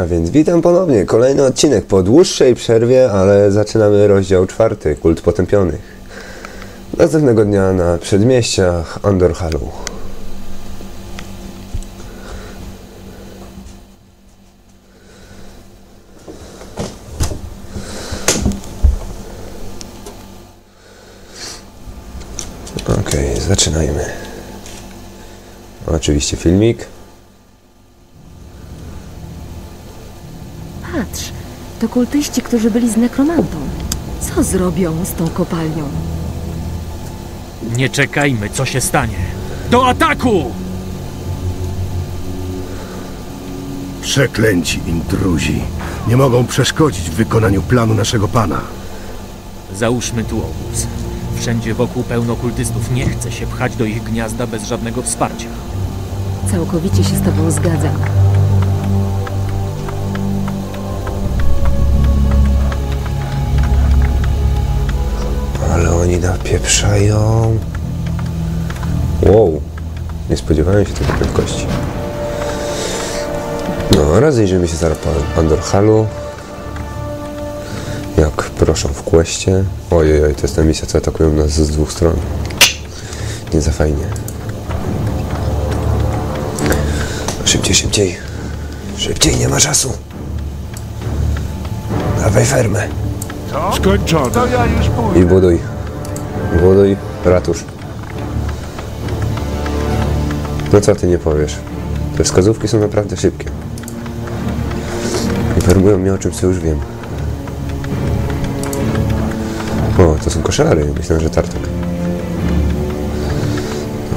A więc witam ponownie. Kolejny odcinek po dłuższej przerwie, ale zaczynamy rozdział czwarty, Kult Potępionych. Następnego dnia na przedmieściach Andorhalu. Okej, zaczynajmy. Oczywiście filmik. To kultyści, którzy byli z nekromantą. Co zrobią z tą kopalnią? Nie czekajmy, co się stanie. Do ataku! Przeklęci intruzi. Nie mogą przeszkodzić w wykonaniu planu naszego pana. Załóżmy tu obóz. Wszędzie wokół pełno kultystów. Nie chce się pchać do ich gniazda bez żadnego wsparcia. Całkowicie się z tobą zgadzam. Oni napieprzają. Wow. Nie spodziewałem się takiej prędkości. No, rozejrzymy się zaraz po Andorhalu. Jak proszą w kwestie. Ojej, oj, to jest ta misja, co atakują nas z dwóch stron. Nie za fajnie. Szybciej, szybciej. Szybciej, nie ma czasu. Dawaj fermę. Skończone. To ja już pójdę. I buduj. Buduj ratusz. No co ty nie powiesz? Te wskazówki są naprawdę szybkie. Informują mnie o czymś, co już wiem. O, to są koszary. Myślałem, że tartak.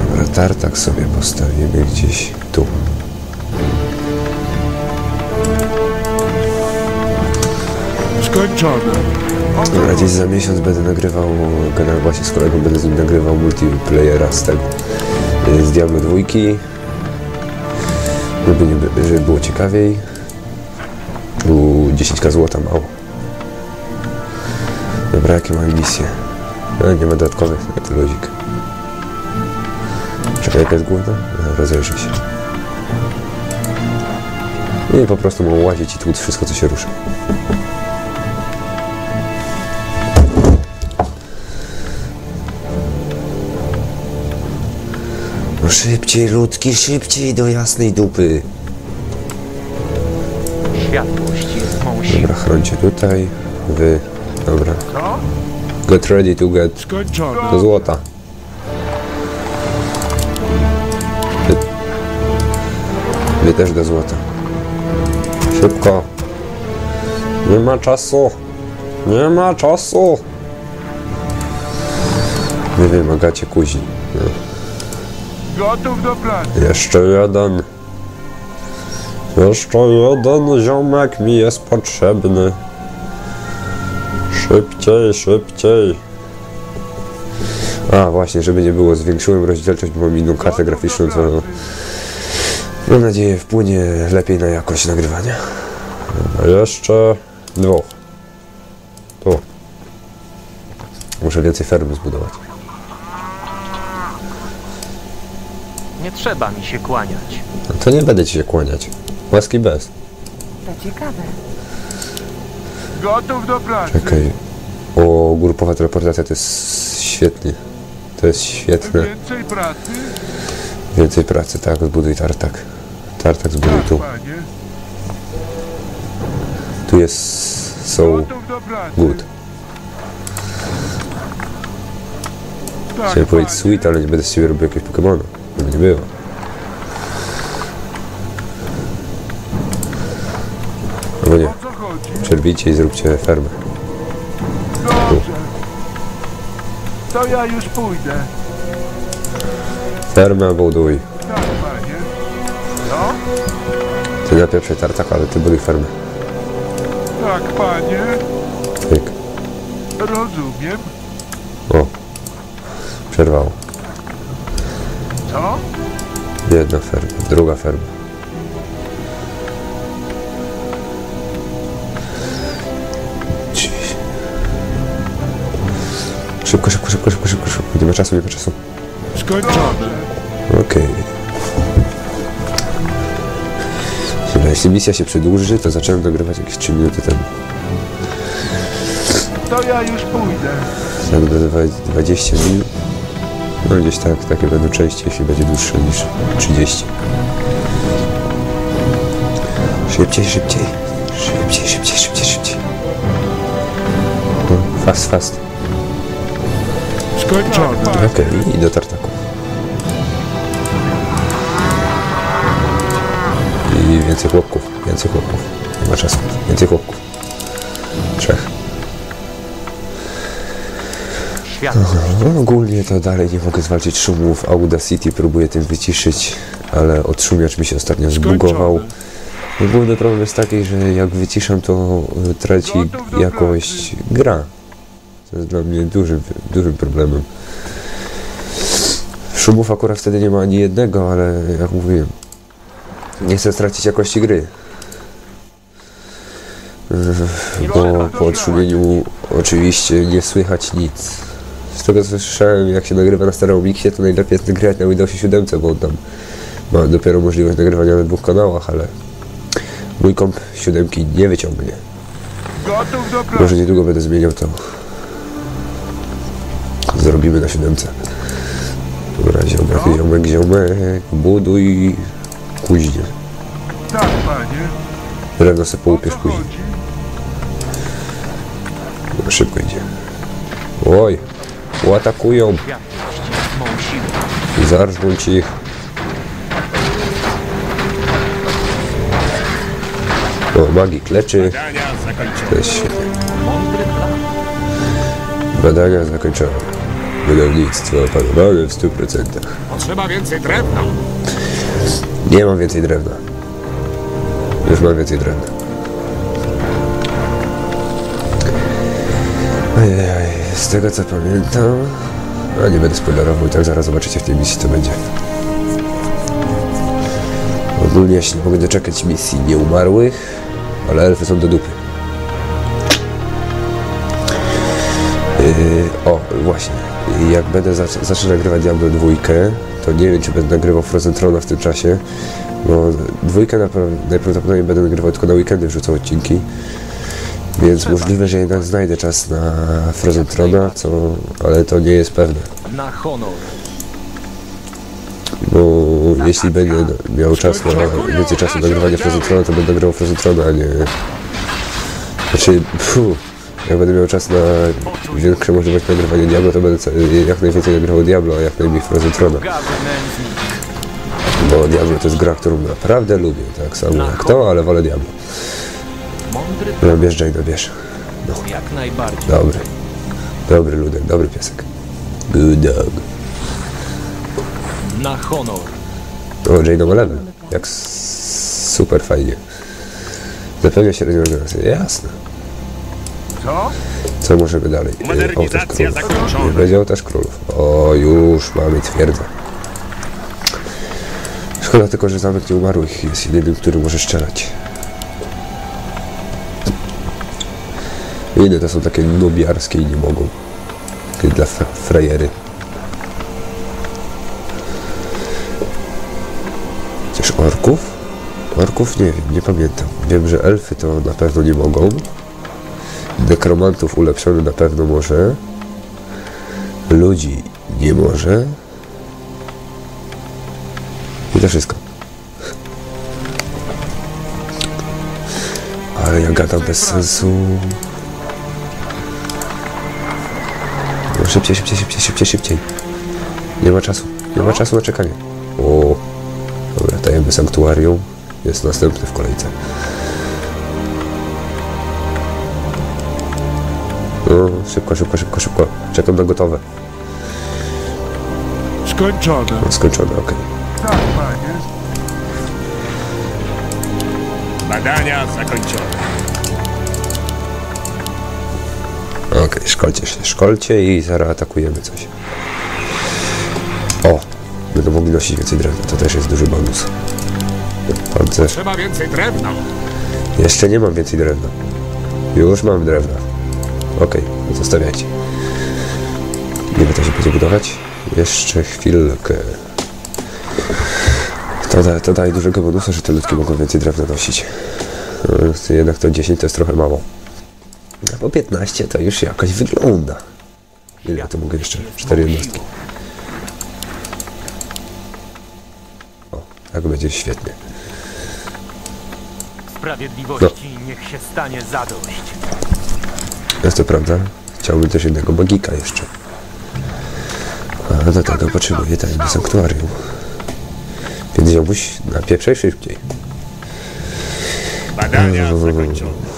Dobra, tartak sobie postawimy gdzieś tu. Skończone. Dobra, gdzieś za miesiąc będę nagrywał, generalnie właśnie z kolegą będę z nim nagrywał multiplayera z tego, y, z Diablo dwójki, żeby, nie, by- żeby było ciekawiej. Tu 10k złota mało. Dobra, jakie mamy misje? No, nie ma dodatkowych, no to luzik. Czekaj, jaka jest główna? No, rozejrzyj się. I po prostu mam łazić i tłuc wszystko, co się rusza. No szybciej, ludki, szybciej do jasnej dupy. Światłość jest mą siłą. Dobra, chroncie tutaj. Wy. Dobra. Co? Get ready to get do złota. Wy, wy też do złota. Szybko. Nie ma czasu. Nie ma czasu. Wy wymagacie kuzi. No. Gotów do pracy. Jeszcze jeden. Jeszcze jeden ziomek mi jest potrzebny. Szybciej, szybciej. A właśnie, żeby nie było, zwiększyłem rozdzielczość, bo mam inną kartę graficzną, co mam nadzieję wpłynie lepiej na jakość nagrywania. Jeszcze dwóch. Tu. Muszę więcej ferm zbudować. Nie trzeba mi się kłaniać. No to nie będę ci się kłaniać. Łaski bez. To ciekawe. Gotów do pracy. Czekaj. O, grupowa teleportacja to jest świetnie. To jest świetne. Więcej pracy? Więcej pracy, tak, zbuduj tartak. Tartak zbuduj tu. Panie. Tu jest pracy. good. Tak, Chciałem powiedzieć sweet, ale nie będę z ciebie robił jakiegoś Pokemona. Było. Albo nie. Przerwijcie i zróbcie fermę. Dobrze. To ja już pójdę. Fermę buduj. Tak, panie. No? Ty najpierw tartak, ale ty buduj fermę. Tak, panie. Tyk. Rozumiem. O. Przerwało. Co? Jedna ferma, druga ferma. Szybko, szybko, szybko, szybko, szybko, szybko. Nie ma czasu, nie ma czasu. Skończone. Okej. Źle Jeśli misja się przedłuży, to zacząłem nagrywać jakieś 3 minuty temu. To ja już pójdę. Jak do dwa- 20 minut. No gdzieś tak, takie będą części, jeśli będzie dłuższe niż 30. Szybciej, szybciej. Szybciej, szybciej, szybciej, szybciej. No, fast, fast. Skończone. Okej, i do tartaku. I więcej chłopków, więcej chłopków. Nie ma czasu. Więcej chłopków. Trzech. No, ogólnie to dalej nie mogę zwalczyć szumów. Audacity próbuję tym wyciszyć, ale odszumiacz mi się ostatnio zbugował. No, Główny problem jest taki, że jak wyciszam, to traci jakość gra. To jest dla mnie dużym, dużym problemem. Szumów akurat wtedy nie ma ani jednego, ale jak mówiłem, nie chcę stracić jakości gry. Bo po odszumieniu oczywiście nie słychać nic. Z tego co słyszałem, jak się nagrywa na starym miksie, to najlepiej jest nagrywać na Windowsie 7, bo on tam ma dopiero możliwość nagrywania na dwóch kanałach, ale mój komp 7 nie wyciągnie. Może niedługo będę zmieniał to. Zrobimy na siódemce. Dobra, ziomek, ziomek, ziomek. Buduj kuźnię. Tak, panie. Drewno sobie co później. szybko idzie. Oj, siłą. Zarżnąć ich. O, magik leczy. Badania zakończone. Wydawnictwo opanowane w 100%. Potrzeba więcej drewna. Nie mam więcej drewna. Już mam więcej drewna. Ojej, z tego co pamiętam... A nie będę spoilerował i tak zaraz zobaczycie w tej misji co będzie. Ogólnie ja się nie mogę doczekać misji nieumarłych, ale elfy są do dupy. Yy, o, właśnie. Jak będę zac- zacznę nagrywać Diablo 2, to nie wiem, czy będę nagrywał Frozen Throna w tym czasie, bo dwójkę najprawdopodobniej będę nagrywał tylko na weekendy, wrzucał odcinki. Więc możliwe, że jednak znajdę czas na Frozen Throna, co, ale to nie jest pewne. Na honor. Bo jeśli będę miał czas na więcej czasu na nagrywanie Frozen Throna, to będę grał Frozen Throna, a nie... Znaczy, pfu, jak będę miał czas na większą możliwość nagrywania Diablo, to będę jak najwięcej nagrywał Diablo, a jak najmniej Frozen nędznik. Bo Diablo to jest gra, którą naprawdę lubię, tak samo jak to, ale wolę Diablo. Mądry No bierz Jane, bierz. plan. Jak najbardziej. Dobry. Dobry ludek, dobry piesek. Good dog. Na honor. O, Jane ma level. Jak super fajnie. Zapewnia średnią organizację. Jasne. Co? Co możemy dalej? Ołtarz Modernizacja królów. zakończona. Nie będzie ołtarz królów. O, już mamy twierdzę. Szkoda tylko, że zamek nieumarłych jest jedynym, który może strzelać. Inne to są takie nubiarskie i nie mogą. Takie dla fra frajery. Chociaż orków? Orków nie wiem, nie pamiętam. Wiem, że elfy to na pewno nie mogą. Nekromantów ulepszony na pewno może. Ludzi nie może. I to wszystko. Ale ja gadam bez sensu. Szybciej, szybciej, szybciej, szybciej, szybciej. Nie ma czasu. Nie ma czasu na czekanie. O. Dobra, dajemy sanktuarium. Jest następny w kolejce. No, szybko, szybko, szybko, szybko. Czekam na gotowe. Skończone. No, skończone, okej. Tak, panie. Badania zakończone. Okej, szkolcie się, szkolcie i zaraz atakujemy coś. O! Będą mogli nosić więcej drewna, to też jest duży bonus. Pancerz. Trzeba więcej drewna. Jeszcze nie mam więcej drewna. Już mam drewna. Okej, no zostawiajcie. Ile to się będzie budować? Jeszcze chwilkę. To, da, to daje dużego bonusa, że te ludki mogą więcej drewna nosić. No, Jednak to 10 to jest trochę mało. Po 15 to już jakoś wygląda. Ile to mogę jeszcze? 4 jednostki. O, tak będzie świetnie. Sprawiedliwości niech się stanie zadość. Jest to prawda. Chciałbym też jednego magika jeszcze. A do tego potrzebuję tajne sanktuarium. Więc ziomuś napieprzaj szybciej. Badania zakończone.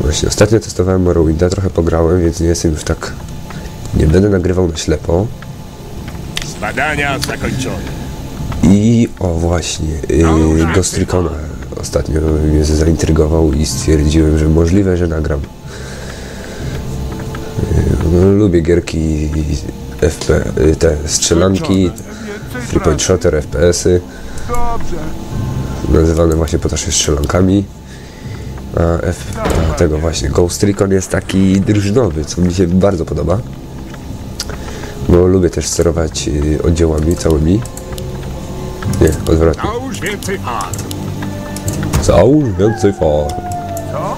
Właśnie ostatnio testowałem Morrowinda, trochę pograłem, więc nie jestem już tak... Nie będę nagrywał na ślepo. Badania zakończone. I o właśnie, yy, Ghost Recona ostatnio mnie zaintrygował i stwierdziłem, że możliwe, że nagram. Yy, no, lubię gierki FP, yy, te strzelanki, free point shooter, FPS-y, Dobrze. nazywane właśnie potocznie strzelankami. A, F, tego właśnie Ghost Recon jest taki drużynowy, co mi się bardzo podoba. Bo lubię też sterować yy, oddziałami całymi. Nie, odwrotnie. Nałóż więcej far. Załóż więcej far. Co?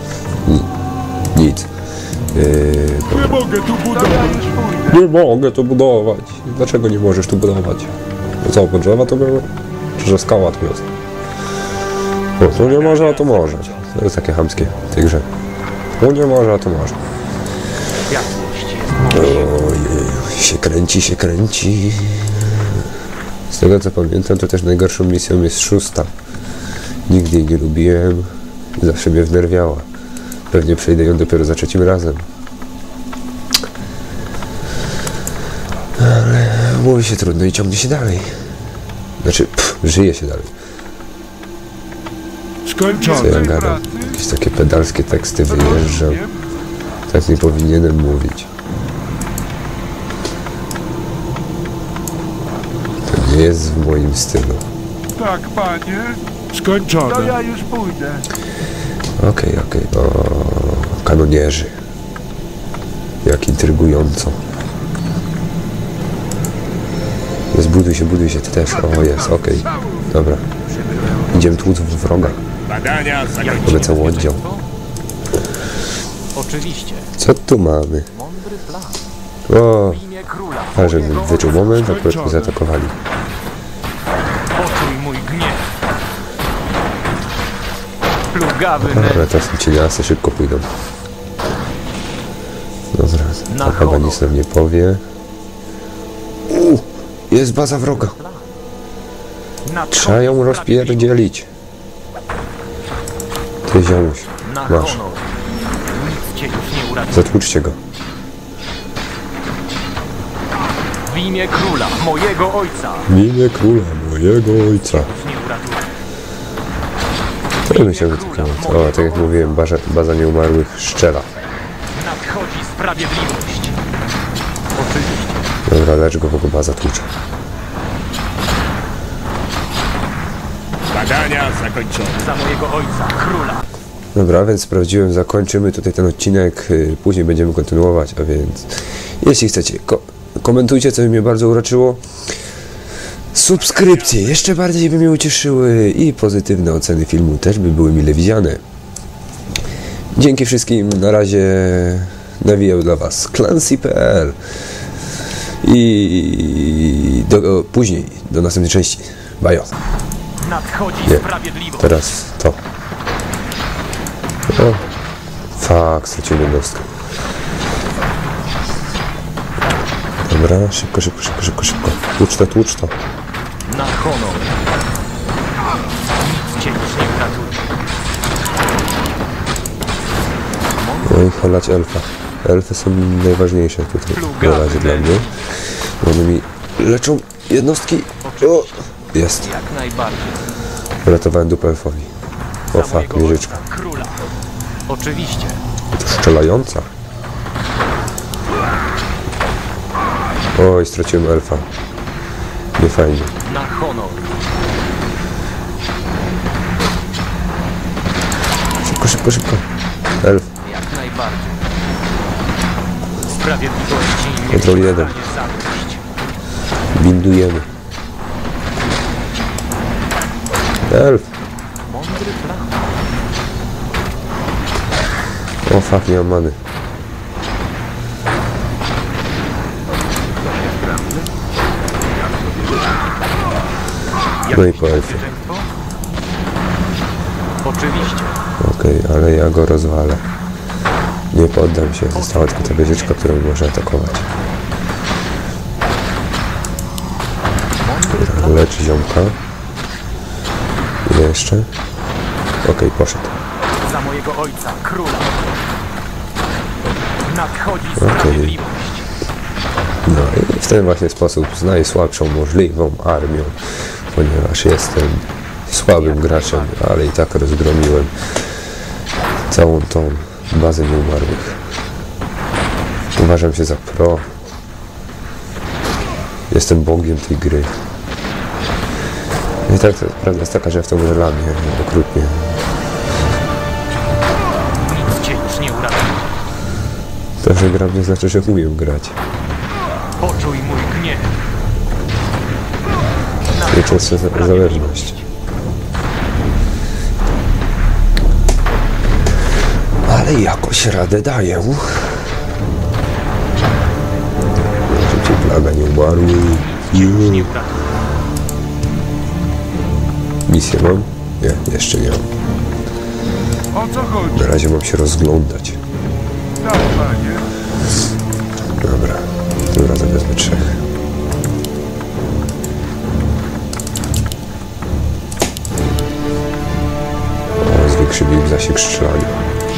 Nic. Yy, Nie mogę tu budować. nie mogę tu budować. Dlaczego nie możesz tu budować? No co, bo drzewa to były? Czy że skała tu jest? No tu nie może, a tu może. To jest takie chamskie w tej grze. Tu nie może, a tu jest Ojej, się kręci, się kręci. Z tego co pamiętam, to też najgorszą misją jest szósta. Nigdy jej nie lubiłem. Zawsze mnie wnerwiała. Pewnie przejdę ją dopiero za trzecim razem. Ale mówi się trudno i ciągnie się dalej. Znaczy, pff, żyje się dalej. Co ja gadam? Jakieś takie pedalskie teksty wyjeżdżam. Tak nie powinienem mówić. To nie jest w moim stylu. Tak, panie. To Skończone. ja już pójdę. Okej, okej. O, kanonierzy. Jak intrygująco. Zbuduj się, buduj się, ty też. O, jest, okej. Dobra. Idziemy tłuc w wroga. Badania zakończone. Mamy cały oddział. Oczywiście. Co tu mamy? Mądry plan. O, a żebym wyczuł moment, akurat mnie zaatakowali. Poczuj mój gniew. Plugawy Ale nerd. teraz ci lasy szybko pójdą. Dobra, Na to chyba nic nam nie powie. U, jest baza wroga. Trzeba ją rozpierdzielić. Ty ziomuś, masz. Zatłuczcie go. W imię króla, mojego ojca. W imię króla mojego ojca. By się wytykało. O, tak jak mówiłem, baza, baza nieumarłych szczela. Nadchodzi sprawiedliwość. Oczywiście. Dobra, lecz go, bo go baza tłucze. Badania zakończone. Za mojego ojca, króla. Dobra, więc sprawdziłem, zakończymy tutaj ten odcinek, y, później będziemy kontynuować, a więc jeśli chcecie, ko komentujcie, co mnie bardzo uraczyło. Subskrypcje jeszcze bardziej by mnie ucieszyły i pozytywne oceny filmu też by były mile widziane. Dzięki wszystkim, na razie nawijał dla Was Clancy.pl i do, o, później, do następnej części. Bajo. Nadchodzi Nie. sprawiedliwość. Teraz to. O, fuck, straciłem jednostkę. Dobra, szybko, szybko, szybko, szybko, szybko. Tłucz to, tłucz to. Na honor. Nic cię już nie uratuje. No i cholać elfa. Elfy są najważniejsze tutaj na razie dla mnie. One mi leczą jednostki. O, jest. Jak najbardziej. Uratowałem dupę elfowi. O fuck, wieżyczka. króla. Oczywiście. To strzelająca. Oj, straciłem elfa. Nie fajnie. Na honor. Szybko, szybko, szybko. Elf. Jak najbardziej. Sprawiedliwości Kontrol się jeden. stanie zadość. Bindujemy. Elf! Mądry plan. O fuck, nie mam many. No i po elfie. Bezpieczeństwo? Oczywiście. Okej, ale ja go rozwalę. Nie poddam się. Została tylko ta wieżyczka, którą może atakować. Dobra, lecz ziomka. Ile jeszcze? Okej, poszedł. Za mojego ojca, króla. Nadchodzi Okej. sprawiedliwość. No i w ten właśnie sposób z najsłabszą możliwą armią, ponieważ jestem słabym graczem, ale i tak rozgromiłem całą tą bazę nieumarłych. Uważam się za pro. Jestem bogiem tej gry. Tak to prawda jest taka, że w tą grę lamię okrutnie. Nic cię już nie uratuje. To, że gram nie znaczy, że umiem grać. Poczuj mój gniew. Liczę sobie za- zależność. Ale jakoś radę daję. Szybciej plaga nie umarły. Nie uratuje. Misję mam? Nie, jeszcze nie mam. O co chodzi? Na razie mam się rozglądać. Tak, panie. Dobra, tym razem wezmę trzech. Im zasięg strzelania.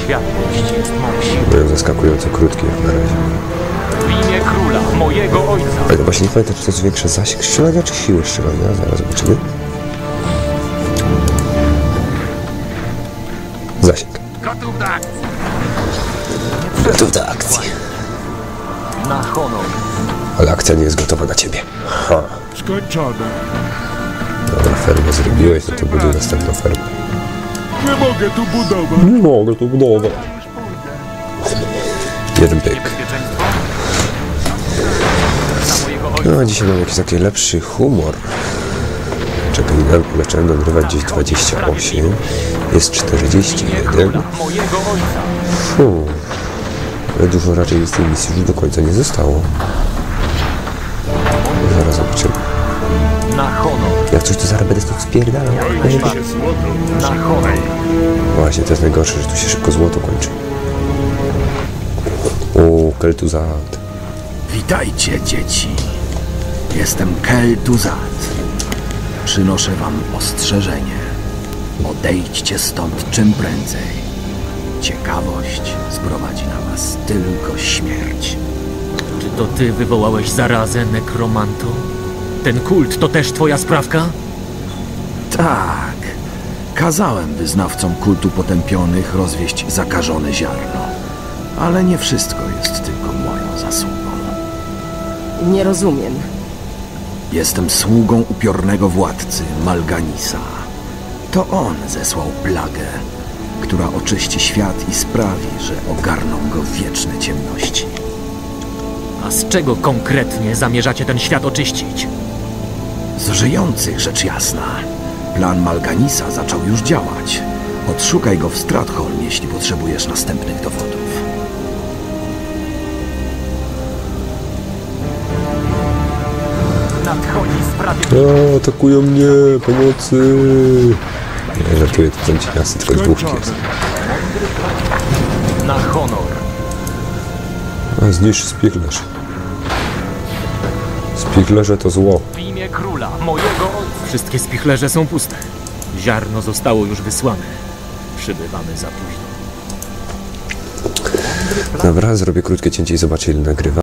Światłość jest mą. Mają zaskakująco krótki jak na razie. W imię króla, mojego ojca. Ale właśnie nie pamiętam, czy to zwiększa zasięg strzelania, czy siłę strzelania. Zaraz zobaczymy. Zasięg. Gotów do akcji. Gotów do akcji. Na honor. Ale akcja nie jest gotowa na ciebie. Ha. Skończone. Dobra, fermę zrobiłeś, no to buduj następną fermę. Nie mogę tu budować. Nie mogę tu budować. Jeden pyk. No, a dzisiaj mam jakiś taki lepszy humor. Na- zacząłem nagrywać gdzieś 28. Jest W imię 41. króla, mojego ojca. Fu. Ale dużo raczej z tej misji już do końca nie zostało. Zaraz zobaczymy. Jak coś to zaraz będę stąd spierdalał. Właśnie, to jest najgorsze, że tu się szybko złoto kończy. O, Keltuzat. Witajcie, dzieci. Jestem Kel'Thuzad. Przynoszę wam ostrzeżenie. Odejdźcie stąd czym prędzej. Ciekawość sprowadzi na was tylko śmierć. Czy to ty wywołałeś zarazę nekromanto? Ten kult to też twoja sprawka? Tak. Kazałem wyznawcom kultu potępionych rozwieść zakażone ziarno. Ale nie wszystko jest tylko moją zasługą. Nie rozumiem. Jestem sługą upiornego władcy Malganisa. To on zesłał plagę, która oczyści świat i sprawi, że ogarną go wieczne ciemności. A z czego konkretnie zamierzacie ten świat oczyścić? Z żyjących rzecz jasna. Plan Malganisa zaczął już działać. Odszukaj go w Stratholm, jeśli potrzebujesz następnych dowodów. O, atakują mnie, pomocy. Nie, żartuję, to są cieniasy, tylko dwóch jest. Na honor. A zniszcz spichlerz. Spichlerze to zło. W imię króla, mojego ojca. Wszystkie spichlerze są puste. Ziarno zostało już wysłane. Przybywamy za późno. Dobra, zrobię krótkie cięcie i zobaczę ile nagrywa.